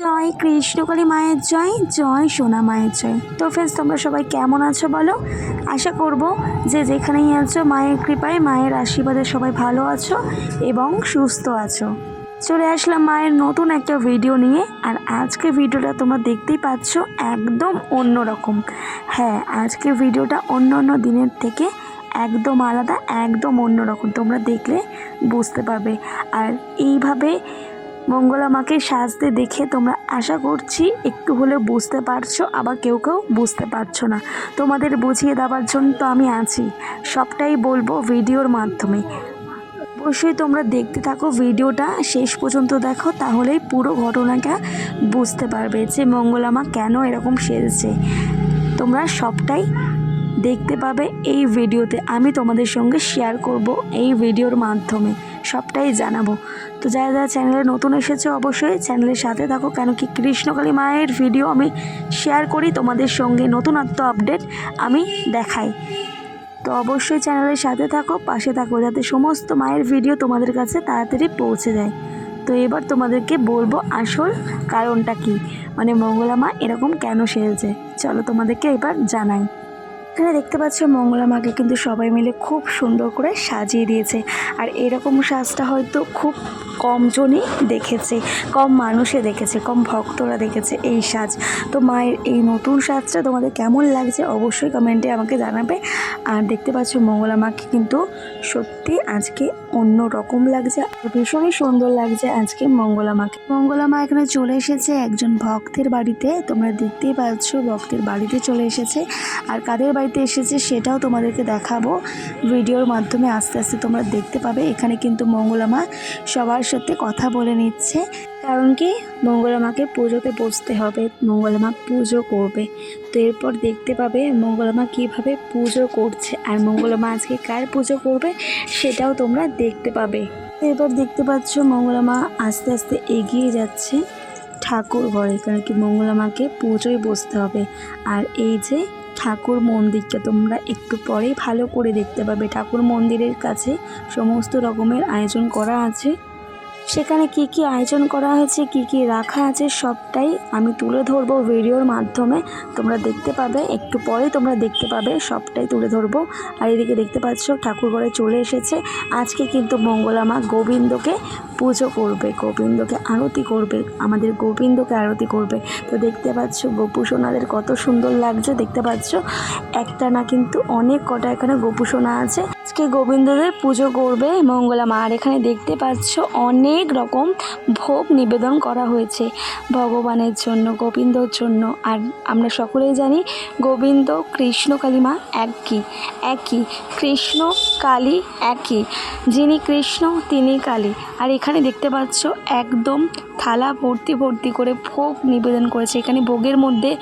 জয় কৃষ্ণকালী মায়ের জয় জয় সোনা মায়ের জয়। তো ফ্রেন্ডস তোমরা সবাই কেমন আছো বলো? আশা করব যে যেখানেই আছো, মায়ের কৃপায়, মায়ের আশীর্বাদে সবাই ভালো আছো এবং সুস্থ আছো। চলে আসলাম মায়ের নতুন একটা ভিডিও নিয়ে। আর আজকে ভিডিওটা তোমরা দেখতেই পাচ্ছ একদম অন্য রকম হ্যাঁ আজকে ভিডিওটা অন্য অন্য দিনের থেকে একদম আলাদা, একদম অন্য রকম তোমরা দেখলে বুঝতে পারবে। আর এইভাবে মঙ্গলা মাকে সাজতে দেখে তোমরা আশা করছি একটু হলেও বুঝতে পারছ, আবার কেউ কেউ বুঝতে পারছ না। তোমাদের বুঝিয়ে দেওয়ার জন্য তো আমি আছি। সবটাই বলব ভিডিওর মাধ্যমে। অবশ্যই তোমরা দেখতে থাকো ভিডিওটা, শেষ পর্যন্ত দেখো, তাহলেই পুরো ঘটনাটা বুঝতে পারবে যে মঙ্গলা মা কেন এরকম সেজেছে। তোমরা সবটাই দেখতে পাবে এই ভিডিওতে। আমি তোমাদের সঙ্গে শেয়ার করব এই ভিডিওর মাধ্যমে। সবটাই জানাব। তো যারা যারা চ্যানেলে নতুন এসেছে অবশ্যই চ্যানেলের সাথে থাকো, কেন কি কৃষ্ণকালী মায়ের ভিডিও আমি শেয়ার করি, তোমাদের সঙ্গে নতুনত্ব আপডেট আমি দেখাই। তো অবশ্যই চ্যানেলের সাথে থাকো, পাশে থাকো, যাতে সমস্ত মায়ের ভিডিও তোমাদের কাছে তাড়াতাড়ি পৌঁছে যায়। তো এবার তোমাদেরকে বলব আসল কারণটা কি? মানে মঙ্গলা মা এরকম কেন সেরেছে চলো তোমাদেরকে এবার জানাই। এখানে দেখতে পাচ্ছ মঙ্গলা মাকে কিন্তু সবাই মিলে খুব সুন্দর করে সাজিয়ে দিয়েছে। আর এরকম সাজটা হয়তো খুব কমজনই দেখেছে, কম মানুষে দেখেছে, কম ভক্তরা দেখেছে এই সাজ। তো মায়ের এই নতুন সাজটা তোমাদের কেমন লাগছে অবশ্যই কমেন্টে আমাকে জানাবে। আর দেখতে পাচ্ছ মঙ্গলা মাকে কিন্তু সত্যি আজকে অন্য রকম লাগছে ভীষণই সুন্দর লাগছে আজকে মঙ্গলা মাকে। মঙ্গলা মা এখানে চলে এসেছে একজন ভক্তের বাড়িতে, তোমরা দেখতেই পাচ্ছ ভক্তের বাড়িতে চলে এসেছে। আর কাদের বাড়িতে এসেছে সেটাও তোমাদেরকে দেখাবো। ভিডিওর মাধ্যমে আস্তে আস্তে তোমরা দেখতে পাবে। এখানে কিন্তু মঙ্গলা মা সবার সাথে কথা বলে নিচ্ছে। কারণ কি? মঙ্গলা মাকে পুজোতে বসতে হবে। মঙ্গলা মা পুজো করবে। তো এরপর দেখতে পাবে মঙ্গলা মা কীভাবে পুজো করছে আর মঙ্গলা মা আজকে কার পুজো করবে সেটাও তোমরা দেখতে পাবে। এরপর দেখতে পাচ্ছ মঙ্গলা মা আস্তে আস্তে এগিয়ে যাচ্ছে ঠাকুর ঘরে। কারণ কি? মঙ্গলা মাকে পুজোয় বসতে হবে। আর এই যে ঠাকুর মন্দিরটা তোমরা একটু পরেই ভালো করে দেখতে পাবে। ঠাকুর মন্দিরের কাছে সমস্ত রকমের আয়োজন করা আছে। সেখানে কি কি আয়োজন করা হয়েছে, কি কি রাখা আছে, সবটাই আমি তুলে ধরবো ভিডিওর মাধ্যমে। তোমরা দেখতে পাবে, একটু পরে তোমরা দেখতে পাবে, সবটাই তুলে ধরবো। আর এদিকে দেখতে পাচ্ছ, ঠাকুর ঘরে চলে এসেছে। আজকে কিন্তু মঙ্গলামা গোবিন্দকে পুজো করবে, গোবিন্দকে আরতি করবে, আমাদের গোবিন্দকে আরতি করবে। তো দেখতে পাচ্ছ গোপু সোনাদের কত সুন্দর লাগছে, দেখতে পাচ্ছ? একটা না কিন্তু অনেক কটা এখানে গোপু সোনা আছে। আজকে গোবিন্দদের পুজো করবে মঙ্গলা মা, আর এখানে দেখতে পাচ্ছ অনেক রকম ভোগ নিবেদন করা হয়েছে ভগবানের জন্য, গোবিন্দর জন্য। আর আমরা সকলেই জানি গোবিন্দ, কৃষ্ণ, কালী মা একই একই, কৃষ্ণ, কালী একই। যিনি কৃষ্ণ, তিনি কালী। আর এখানে দেখতে পাচ্ছ একদম থালা ভর্তি ভর্তি করে ভোগ নিবেদন করেছে। এখানে ভোগের মধ্যে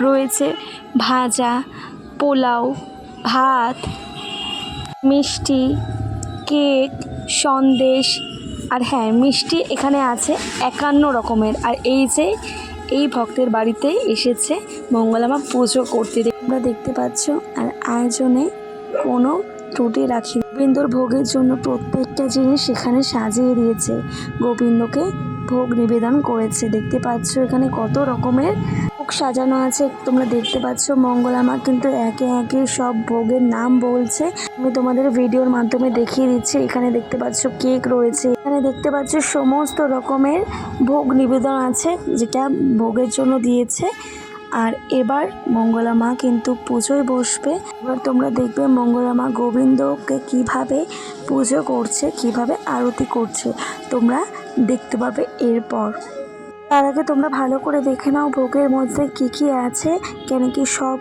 রয়েছে ভাজা, পোলাও, ভাত, মিষ্টি, কেক, সন্দেশ, আর হ্যাঁ মিষ্টি এখানে আছে একান্ন রকমের। আর এই যে এই ভক্তের বাড়িতে এসেছে মঙ্গলামা পুজো করতে। তোমরা দেখতে পাচ্ছ আর আয়োজনে কোনো ত্রুটি রাখি। গোবিন্দর ভোগের জন্য প্রত্যেকটা জিনিস সেখানে সাজিয়ে দিয়েছে। গোবিন্দকে ভোগ নিবেদন করেছে। দেখতে পাচ্ছ এখানে কত রকমের ভোগ সাজানো আছে। তোমরা দেখতে পাচ্ছ মঙ্গলামা কিন্তু একে একে সব ভোগের নাম বলছে। আমি তোমাদের ভিডিওর মাধ্যমে দেখিয়ে দিচ্ছি। এখানে দেখতে পাচ্ছ কেক রয়েছে। এখানে দেখতে পাচ্ছ সমস্ত রকমের ভোগ নিবেদন আছে, যেটা ভোগের জন্য দিয়েছে। আর এবার মঙ্গলা মা কিন্তু পুজোয় বসবে। এবার তোমরা দেখবে মঙ্গলা মা গোবিন্দকে কীভাবে পুজো করছে, কীভাবে আরতি করছে। তোমরা দেখতে পাবে এরপর। তার আগে তোমরা ভালো করে দেখে নাও ভোগের মধ্যে কি কি আছে, কেন কি সব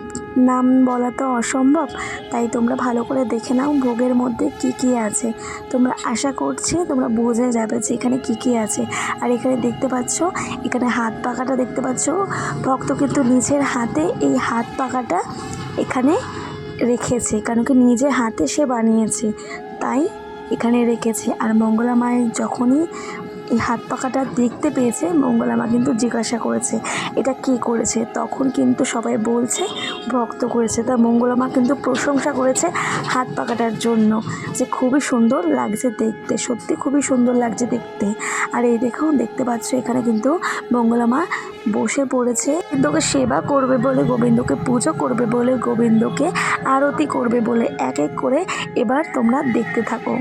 নাম বলা তো অসম্ভব। তাই তোমরা ভালো করে দেখে নাও ভোগের মধ্যে কি কি আছে। তোমরা আশা করছি তোমরা বুঝে যাবে যে এখানে কি কি আছে। আর এখানে দেখতে পাচ্ছ, এখানে হাত পাকাটা দেখতে পাচ্ছ। ভক্ত কিন্তু নিজের হাতে এই হাত পাকাটা এখানে রেখেছে কারণ কি নিজে হাতে সে বানিয়েছে। তাই এখানে রেখেছে। আর মঙ্গলা মায়ের যখনই এই হাত পাখাটা দেখতে পেয়েছে মঙ্গলামা কিন্তু জিজ্ঞাসা করেছে, এটা কে করেছে? তখন কিন্তু সবাই বলছে, ভক্ত করেছে। তা মঙ্গলামা কিন্তু প্রশংসা করেছে হাত পাখাটার জন্য, যে খুবই সুন্দর লাগছে দেখতে, সত্যি খুবই সুন্দর লাগছে দেখতে। আর এই দেখো দেখতে পাচ্ছ, এখানে কিন্তু মঙ্গলামা বসে পড়েছে। গোবিন্দকে সেবা করবে বলে, গোবিন্দকে পুজো করবে বলে, গোবিন্দকে আরতি করবে বলে, এক এক করে এবার তোমরা দেখতে থাকো।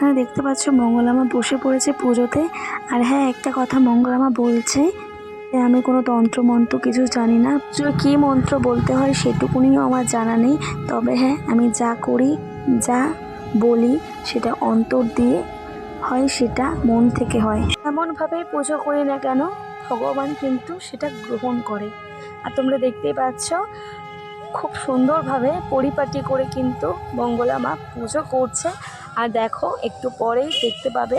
এখানে দেখতে পাচ্ছ মঙ্গলামা বসে পড়েছে পুজোতে। আর হ্যাঁ একটা কথা মঙ্গলামা বলছে আমি কোনো তন্ত্র, মন্ত্র কিছু জানি না। কী মন্ত্র বলতে হয় সেটুকুনিও আমার জানা নেই। তবে হ্যাঁ আমি যা করি, যা বলি, সেটা অন্তর দিয়ে হয়, সেটা মন থেকে হয়। এমনভাবে পুজো করি না কেন, ভগবান কিন্তু সেটা গ্রহণ করে। আর তোমরা দেখতেই পাচ্ছ, খুব সুন্দরভাবে পরিপাটি করে কিন্তু মঙ্গলা মা পুজো করছে। আর দেখো, একটু পরেই দেখতে পাবে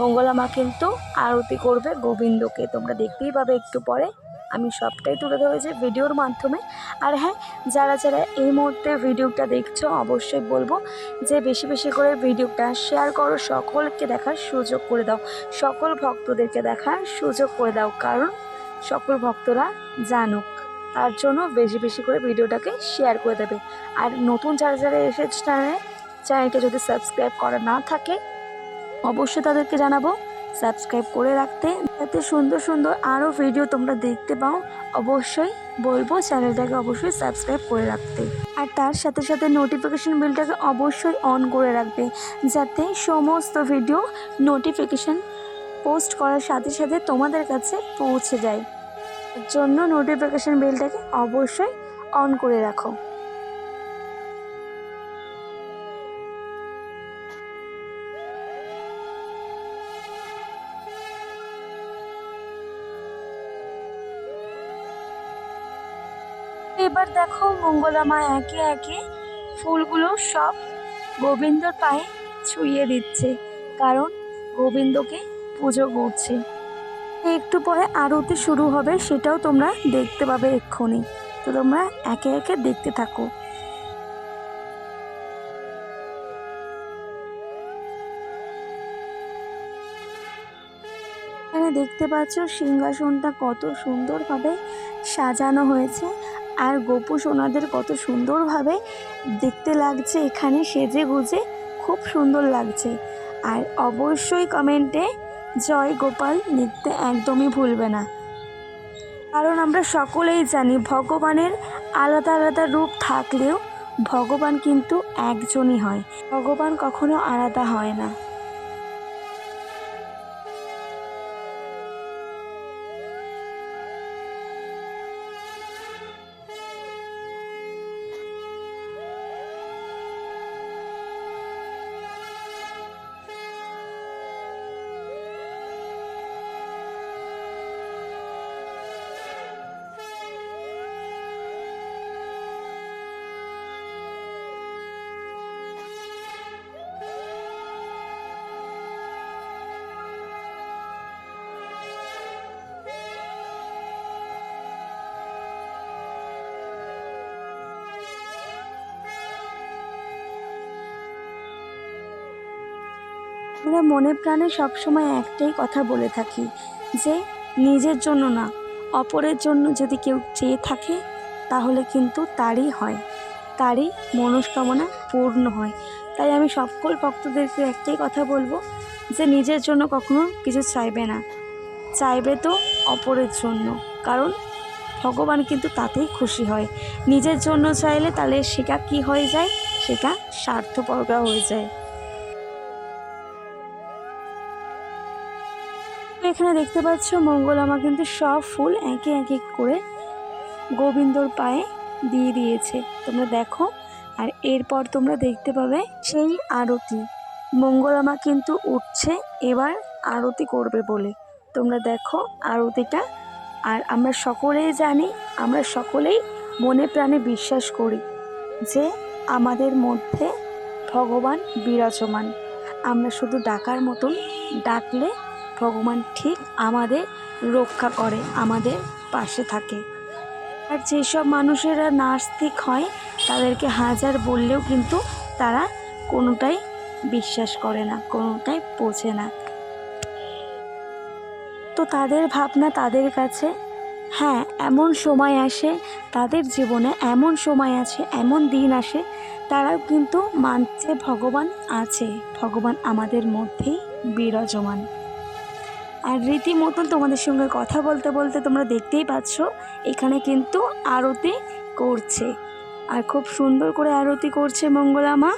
মঙ্গলা মা কিন্তু আরতি করবে গোবিন্দকে। তোমরা দেখতেই পাবে একটু পরে। আমি সবটাই তুলে ধরেছি ভিডিওর মাধ্যমে। আর হ্যাঁ যারা যারা এই মুহূর্তে ভিডিওটা দেখছ, অবশ্যই বলব যে বেশি বেশি করে ভিডিওটা শেয়ার করো, সকলকে দেখার সুযোগ করে দাও। সকল ভক্তদেরকে দেখার সুযোগ করে দাও, কারণ সকল ভক্তরা জানুক। তার জন্য বেশি বেশি করে ভিডিওটাকে শেয়ার করে দেবে। আর নতুন যারা যারা এসেছে চ্যানেলে চ্যানেলটা যদি সাবস্ক্রাইব করা না থাকে, অবশ্যই তাদেরকে জানাব। সাবস্ক্রাইব করে রাখতে যাতে সুন্দর সুন্দর আরও ভিডিও তোমরা দেখতে পাও। অবশ্যই বলব, চ্যানেলটাকে অবশ্যই সাবস্ক্রাইব করে রাখতে। আর তার সাথে সাথে নোটিফিকেশন বিলটাকে অবশ্যই অন করে রাখবে, যাতে সমস্ত ভিডিও নোটিফিকেশান পোস্ট করার সাথে সাথে তোমাদের কাছে পৌঁছে যায়। জন্য নোটিফিকেশান বিলটাকে অবশ্যই অন করে রাখো। মঙ্গলামা একে একে ফুলগুলো সব গোবিন্দর পায়ে ছুঁয়ে দিচ্ছে, কারণ গোবিন্দকে পুজো করছে। একটু পরে আরতি শুরু হবে, সেটাও তোমরা দেখতে পাবে এক্ষুনি। তো তোমরা একে একে দেখতে থাকো। দেখতে পাচ্ছ সিংহাসনটা কত সুন্দরভাবে সাজানো হয়েছে আর গোপু সোনাদের কত সুন্দরভাবে দেখতে লাগছে, এখানে সেজে গুজে খুব সুন্দর লাগছে। আর অবশ্যই কমেন্টে জয় গোপাল লিখতে একদমই ভুলবে না। কারণ আমরা সকলেই জানি ভগবানের আলাদা আলাদা রূপ থাকলেও ভগবান কিন্তু একজনই হয়। ভগবান কখনো আলাদা হয় না। আমরা মনে প্রাণে সবসময় একটাই কথা বলে থাকি, যে নিজের জন্য না, অপরের জন্য যদি কেউ চেয়ে থাকে, তাহলে কিন্তু তারই হয়। তারই মনস্কামনা পূর্ণ হয়। তাই আমি সকল ভক্তদেরকে একটাই কথা বলব, যে নিজের জন্য কখনো কিছু চাইবে না। চাইবে তো অপরের জন্য, কারণ ভগবান কিন্তু তাতেই খুশি হয়। নিজের জন্য চাইলে তাহলে সেটা কি হয়ে যায়? সেটা স্বার্থপরতা হয়ে যায়। এখানে দেখতে পাচ্ছ মঙ্গলামা কিন্তু সব ফুল একে একে করে গোবিন্দর পায়ে দিয়ে দিয়েছে। তোমরা দেখো, আর এরপর তোমরা দেখতে পাবে সেই আরতি। মঙ্গলামা কিন্তু উঠছে, এবার আরতি করবে বলে। তোমরা দেখো আরতিটা, আর আমরা সকলেই জানি, আমরা সকলেই মনে প্রাণে বিশ্বাস করি যে আমাদের মধ্যে ভগবান বিরাজমান। আমরা শুধু ডাকার মতন ডাকলে ভগবান ঠিক আমাদের রক্ষা করে, আমাদের পাশে থাকে। আর যেসব মানুষেরা নাস্তিক হয়, তাদেরকে হাজার বললেও কিন্তু তারা কোনোটাই বিশ্বাস করে না, কোনোটাই বোঝে না। তো তাদের ভাবনা তাদের কাছে হ্যাঁ এমন সময় আসে, তাদের জীবনে এমন সময় আছে, এমন দিন আসে, তারাও কিন্তু মানছে ভগবান আছে, ভগবান আমাদের মধ্যেই বিরাজমান। আর রীতিমতন তোমাদের সঙ্গে কথা বলতে বলতে তোমরা দেখতেই পাচ্ছ, এখানে কিন্তু আরতি করছে। আর খুব সুন্দর করে আরতি করছে মঙ্গলা মা।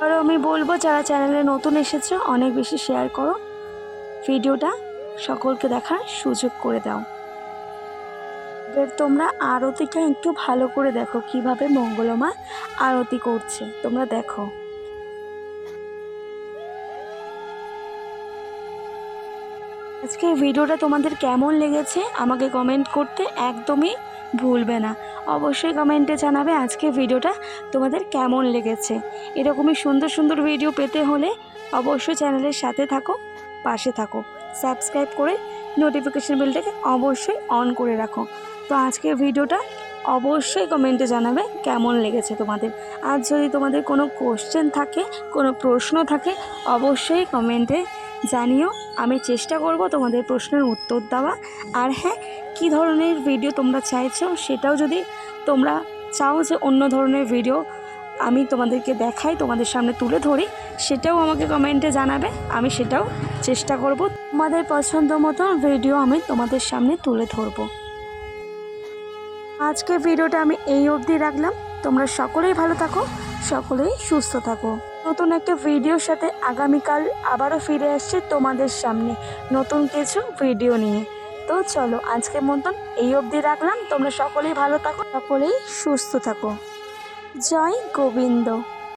আরও আমি বলব, যারা চ্যানেলে নতুন এসেছ, অনেক বেশি শেয়ার করো। ভিডিওটা সকলকে দেখার সুযোগ করে দাও। এবার তোমরা আরতিটা একটু ভালো করে দেখো, কীভাবে মঙ্গলমা আরতি করছে। তোমরা দেখো। আজকের ভিডিওটা তোমাদের কেমন লেগেছে আমাকে কমেন্ট করতে একদমই ভুলবে না। অবশ্যই কমেন্টে জানাবে আজকে ভিডিওটা তোমাদের কেমন লেগেছে। এরকমই সুন্দর সুন্দর ভিডিও পেতে হলে অবশ্যই চ্যানেলের সাথে থাকো, পাশে থাকো। সাবস্ক্রাইব করে নোটিফিকেশান বেলটাকে অবশ্যই অন করে রাখো। তো আজকের ভিডিওটা অবশ্যই কমেন্টে জানাবে কেমন লেগেছে তোমাদের। আর যদি তোমাদের কোনো কোশ্চেন থাকে, কোনো প্রশ্ন থাকে, অবশ্যই কমেন্টে জানিও, আমি চেষ্টা করব তোমাদের প্রশ্নের উত্তর দেওয়া। আর হ্যাঁ কী ধরনের ভিডিও তোমরা চাইছো সেটাও যদি তোমরা চাও যে অন্য ধরনের ভিডিও আমি তোমাদেরকে দেখাই, তোমাদের সামনে তুলে ধরি, সেটাও আমাকে কমেন্টে জানাবে। আমি সেটাও চেষ্টা করব। তোমাদের পছন্দ মতো ভিডিও আমি তোমাদের সামনে তুলে ধরবো। আজকে ভিডিওটা আমি এই অবধি রাখলাম। তোমরা সকলেই ভালো থাকো, সকলেই সুস্থ থাকো। নতুন একটা ভিডিওর সাথে আগামীকাল আবারও ফিরে আসছি তোমাদের সামনে নতুন কিছু ভিডিও নিয়ে। তো চলো, আজকের মতন এই অবধি রাখলাম। তোমরা সকলেই ভালো থাকো, সকলেই সুস্থ থাকো। জয় গোবিন্দ।